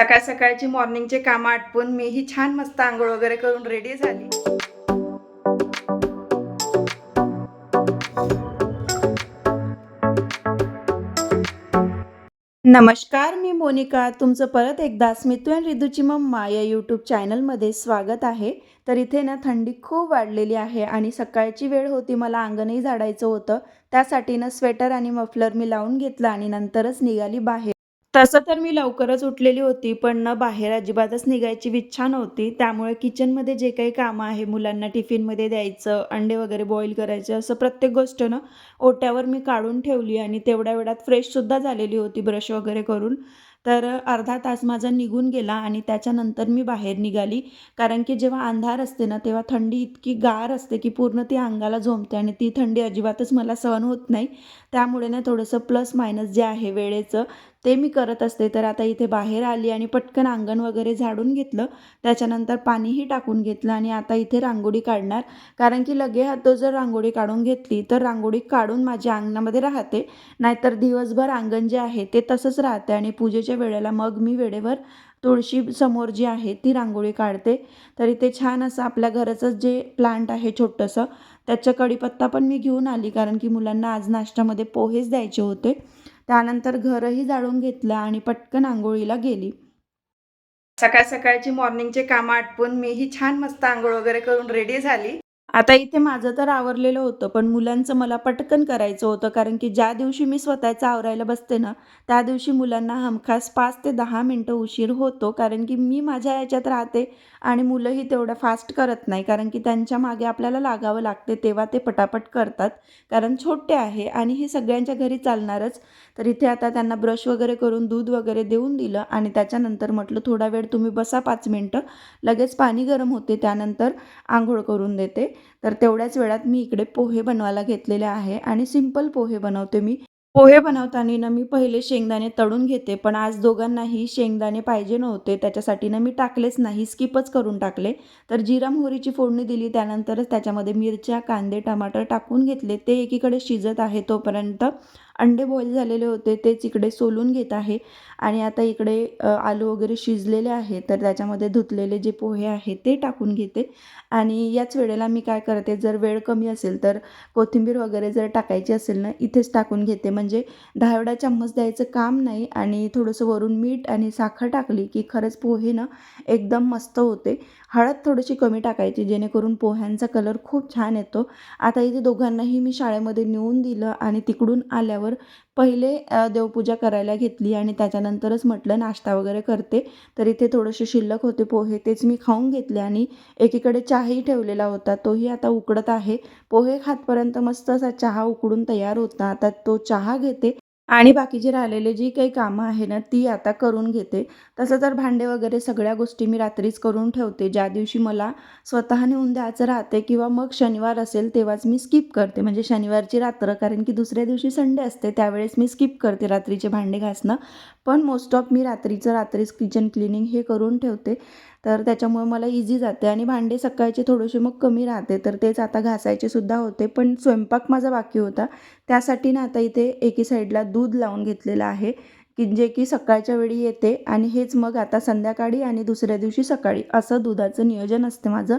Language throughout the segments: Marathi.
सकाळ सकाळची मॉर्निंगचे कामं आटपून मीही छान मस्त आंघोळ वगैरे करून रेडी झाली. नमस्कार मी मोनिका. तुमचं परत एकदा स्मितू अँड रिदूची मम्मा या यूट्यूब चॅनलमध्ये स्वागत आहे. तर इथे ना थंडी खूप वाढलेली आहे आणि सकाळची वेळ होती मला अंगणही झाडायचं होतं. त्यासाठी ना स्वेटर आणि मफलर मी लावून घेतलं आणि नंतरच निघाली बाहेर. तसं तर मी लवकरच उठलेली होती पण ना बाहेर अजिबातच निघायची इच्छा नव्हती त्यामुळे किचनमध्ये जे काही कामं आहे मुलांना टिफिनमध्ये द्यायचं अंडे वगैरे बॉईल करायचे असं प्रत्येक गोष्ट ना ओट्यावर मी काढून ठेवली आणि तेवढ्या वेळात फ्रेशसुद्धा झालेली होती ब्रश वगैरे करून. तर अर्धा तास माझा निघून गेला आणि त्याच्यानंतर मी बाहेर निघाली. कारण की जेव्हा अंधार असते ना तेव्हा थंडी इतकी गार असते की पूर्ण ती अंगाला झोंबते आणि ती थंडी अजिबातच मला सहन होत नाही. त्यामुळे ना थोडंसं प्लस मायनस जे आहे वेळेचं ते मी करत असते. तर आता इथे बाहेर आली आणि पटकन अंगण वगैरे झाडून घेतलं. त्याच्यानंतर पाणीही टाकून घेतलं आणि आता इथे रांगोळी काढणार. कारण की लगे हातो जर रांगोळी काढून घेतली तर रांगोळी काढून माझ्या अंगणामध्ये राहते. नाहीतर दिवसभर अंगण जे आहे ते तसंच राहते आणि पूजेच्या वेळेला मग मी वेळेवर तुळशी समोर जी आहे ती रांगोळी काढते. तर इथे छान असं आपल्या घराचं जे प्लांट आहे छोटंसं त्याच्या कडीपत्ता पण मी घेऊन आली. कारण की मुलांना आज नाश्त्यामध्ये पोहेच द्यायचे होते. त्यानंतर घरही जाळून घेतलं आणि पटकन आंघोळीला गेली. सकाळ सकाळची मॉर्निंगचे कामं आटपून मीही छान मस्त आंघोळ वगैरे करून रेडी झाली. आता इथे माझं तर आवरलेलं होतं पण मुलांचं मला पटकन करायचं होतं कारण की ज्या दिवशी मी स्वतःचं आवरायला बसते ना त्या दिवशी मुलांना हमखास पाच ते दहा मिनटं उशीर होतो कारण की मी माझ्या याच्यात राहते आणि मुलंही तेवढं फास्ट करत नाही कारण की त्यांच्या मागे आपल्याला लागावं लागते तेव्हा ते पटापट करतात कारण छोटे आहे आणि हे सगळ्यांच्या घरी चालणारच. तर इथे आता त्यांना ब्रश वगैरे करून दूध वगैरे देऊन दिलं आणि त्याच्यानंतर म्हटलं थोडा वेळ तुम्ही बसा पाच मिनटं लगेच पाणी गरम होते त्यानंतर आंघोळ करून देते. तर तेवढ्याच वेळात मी इकडे पोहे बनवायला घेतलेले आहे आणि सिंपल पोहे बनवते मी. पोहे बनवताना ना मी पहिले शेंगदाणे तळून घेते पण आज दोघांनाही शेंगदाणे पाहिजे नव्हते त्याच्यासाठी ना मी टाकलेच नाही स्किपच करून टाकले. तर जिरा मोहरीची फोडणी दिली त्यानंतरच त्याच्यामध्ये मिरच्या कांदे टमाटर टाकून घेतले. ते एकीकडे शिजत आहे तोपर्यंत अंडे बॉईल झालेले होते तेच इकडे सोलून घेत आहे. आणि आता इकडे आलू वगैरे शिजलेले आहे तर त्याच्यामध्ये धुतलेले जे पोहे आहे ते टाकून घेते. आणि याच वेळेला मी काय करते जर वेळ कमी असेल तर कोथिंबीर वगैरे जर टाकायची असेल ना इथेच टाकून घेते. म्हणजे दहावडा चम्मच द्यायचं काम नाही आणि थोडंसं वरून मीठ आणि साखर टाकली की खरंच पोहे ना एकदम मस्त होते. हळद थोडीशी कमी टाकायची जेणेकरून पोह्यांचा कलर खूप छान येतो. आता इथे दोघांनाही मी शाळेमध्ये नेऊन दिलं आणि तिकडून आल्यावर पहिले देवपूजा करायला घेतली आणि त्याच्यानंतरच म्हटलं नाश्ता वगैरे करते. तर इथे थोडेसे शिल्लक होते पोहे तेच मी खाऊन घेतले आणि एकीकडे चहाही ठेवलेला होता. तोही आता उकडत आहे. पोहे खातपर्यंत मस्त असा चहा उकडून तयार होता. आता तो चहा घेते. आणि बाकीची राहिलेले जी काही कामं आहे ना ती आता करून घेते. तसं तर भांडे वगैरे सगळ्या गोष्टी मी रात्रीच करून ठेवते. ज्या दिवशी मला स्वतः नेऊन द्यायचं राहते किंवा मग शनिवार असेल तेव्हाच मी स्किप करते. म्हणजे शनिवारची रात्र कारण की दुसऱ्या दिवशी संडे असते त्यावेळेस मी स्किप करते रात्रीचे भांडे घासणं. पण मोस्ट ऑफ मी रात्रीचं रात्रीच किचन क्लिनिंग हे करून ठेवते. तर त्याच्यामुळे मला इझी जाते. आणि भांडे सकाळचे थोडेसे मग कमी राहते. तर तेच आता घासायचे सुद्धा होते. पण स्वयंपाक माझा बाकी होता. त्यासाठी ना आता इथे एकी साईडला दूध लावून घेतलेलं आहे. की जे की सकाळच्या वेळी येते. आणि हेच मग आता संध्याकाळी आणि दुसऱ्या दिवशी सकाळी असं दुधाचं नियोजन असते माझं.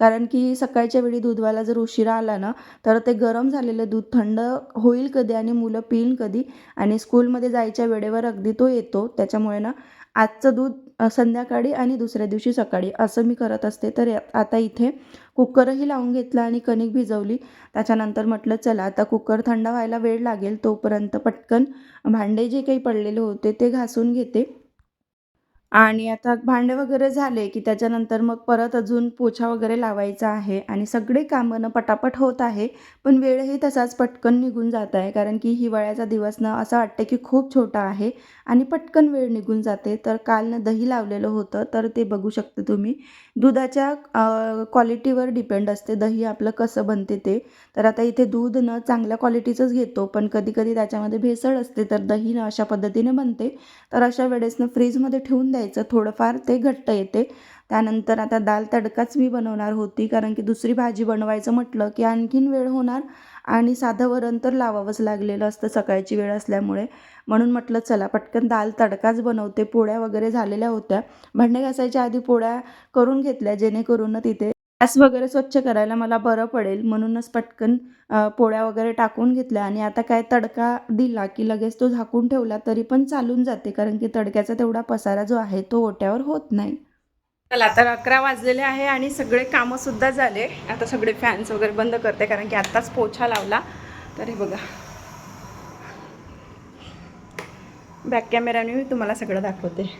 कारण की सकाळच्या वेळी दूधवाला जर उशिरा आला ना तर ते गरम झालेलं दूध थंड होईल कधी आणि मुलं पिईल कधी. आणि स्कूलमध्ये जायच्या वेळेवर अगदी तो येतो. त्याच्यामुळे ना आजचं दूध संध्याकाळी आणि दुसऱ्या दिवशी सकाळी. असं मी करत असते. तर आता इथे कुकरही लावून घेतला आणि कणिक भिजवली. त्याच्यानंतर म्हटलं चला आता कुकर थंड व्हायला वेळ लागेल. तोपर्यंत पटकन भांडे जे काही पडलेले होते ते घासून घेते. आणि आता भांडे वगैरे झाले की त्याच्यानंतर मग परत अजून पोछा वगैरे लावायचा आहे आणि सगळे कामं न पटापट होत आहे पण वेळही तसाच पटकन निघून जात आहे कारण की हिवाळ्याचा दिवस ना असं वाटतं की खूप छोटा आहे आणि पटकन वेळ निघून जाते. तर काल ना दही लावलेलं होतं तर ते बघू शकता तुम्ही. दुधाच्या क्वालिटीवर डिपेंड असते दही आपलं कसं बनते ते. तर आता इथे दूध न चांगल्या क्वालिटीचंच घेतो पण कधी कधी त्याच्यामध्ये भेसळ असते तर दही न अशा पद्धतीने बनते. तर अशा वेळेस ना फ्रीजमध्ये ठेवून द्यायचं थोडंफार ते घट्ट येते. त्यानंतर आता दाल तडकाच मी बनवणार होती कारण की दुसरी भाजी बनवायचं म्हटलं की आणखीन वेळ होणार आणि साधं वरण तर लावावंच लागलेलं असतं सकाळची वेळ असल्यामुळे. म्हणून म्हटलं चला पटकन दाल तडकाच बनवते. पोळ्या वगैरे झालेल्या होत्या. भांडे घासायच्या आधी पोळ्या करून घेतल्या जेणेकरून तिथे गॅस वगैरे स्वच्छ करायला मला बरं पडेल म्हणूनच पटकन पोळ्या वगैरे टाकून घेतल्या आणि आता काय तडका दिला की लगेच तो झाकून ठेवला तरी पण चालून जाते कारण की तडक्याचा तेवढा पसारा जो आहे तो ओट्यावर होत नाही. चला आता अकरा वाजलेले आहे आणि सगळे कामंसुद्धा झाले. आता सगळे फॅन्स वगैरे बंद करते कारण की आत्ताच पोछा लावला. तर हे बघा. बॅक कॅमेऱ्याने मी तुम्हाला सगळं दाखवते.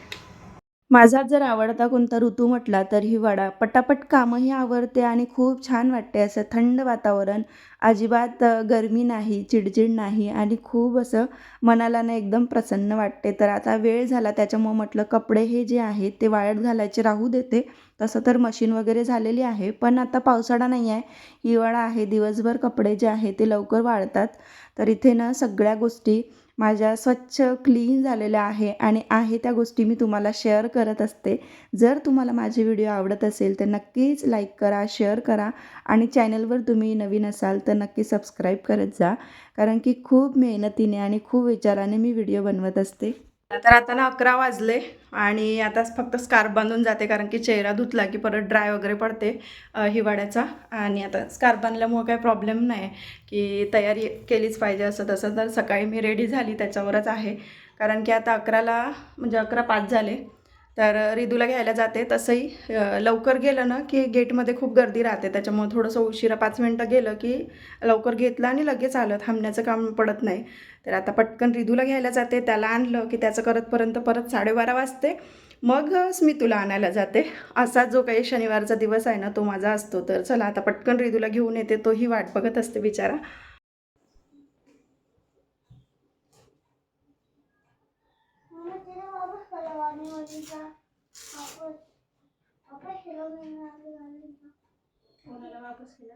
माझा जर आवडता कोणता ऋतू म्हटला तर हिवाळा पटापट कामंही आवडते आणि खूप छान वाटते असं थंड वातावरण अजिबात गरमी नाही चिडचिड नाही आणि खूप असं मनाला ना एकदम प्रसन्न वाटते. तर आता वेळ झाला त्याच्यामुळं म्हटलं कपडे हे जे आहेत ते वाळत घालायचे राहू देते. तसं तर मशीन वगैरे झालेली आहे पण आता पावसाळा नाही आहे. हिवाळा आहे दिवसभर कपडे जे आहे ते लवकर वाळतात. तर इथे ना सगळ्या गोष्टी माझ्या स्वच्छ क्लीन झालेल्या आहे आणि आहे त्या गोष्टी मी तुम्हाला शेअर करत असते. जर तुम्हाला माझे व्हिडिओ आवडत असेल तर नक्कीच लाईक करा शेअर करा आणि चॅनलवर तुम्ही नवीन असाल तर नक्की सबस्क्राईब करत जा. कारण की खूप मेहनतीने आणि खूप विचाराने मी व्हिडिओ बनवत असते. तर आता ना अकरा वाजले आणि आता फक्त स्कार्फ बांधून जाते कारण की चेहरा धुतला की परत ड्राय वगैरे पडते हिवाळ्याचा. आणि आता स्कार्फ बांधल्यामुळं काही प्रॉब्लेम नाही की तयारी केलीच पाहिजे असं तसं तर सकाळी मी रेडी झाली त्याच्यावरच आहे. कारण की आता अकराला म्हणजे अकरा पाच झाले. तर रिदूला घ्यायला जाते. तसंही लवकर गेलं ना की गेटमध्ये खूप गर्दी राहते. त्याच्यामुळे थोडंसं उशिरा पाच मिनटं गेलं की लवकर घेतलं आणि लगेच आलं. थांबण्याचं काम पडत नाही. तर आता पटकन रिदूला घ्यायला जाते. त्याला आणलं की त्याचं करतपर्यंत परत साडेबारा वाजते. मग स्मितूला आणायला जाते. असा जो काही शनिवारचा दिवस आहे ना तो माझा असतो. तर चला आता पटकन रिदूला घेऊन येते. तोही वाट बघत असते बिचारा मम्मा तेरा वाली का वापस वापस खिलौने में आगे वाली का वापस केला?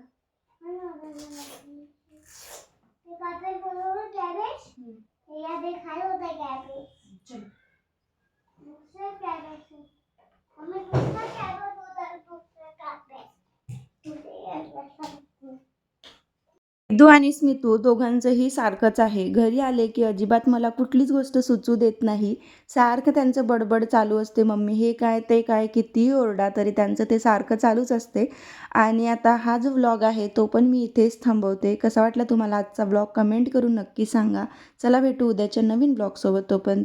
कैबेज ये दिखाई होता कैबेज चल दूसरे कैबेज से हमें दूसरा कैबेज होता है दूसरे कैबेज दूसरे कैबेज विद्दू आणि स्मितू दोघांचंही सारखंच आहे. घरी आले की अजिबात मला कुठलीच गोष्ट सुचू देत नाही. सारखं त्यांचं बडबड चालू असते. मम्मी हे काय ते काय कितीही ओरडा तरी त्यांचं ते सारखं चालूच असते. आणि आता हा जो व्लॉग आहे तो पण मी इथेच थांबवते. कसा वाटला तुम्हाला आजचा व्लॉग कमेंट करून नक्की सांगा. चला भेटू उद्याच्या नवीन ब्लॉगसोबत तोपर्यंत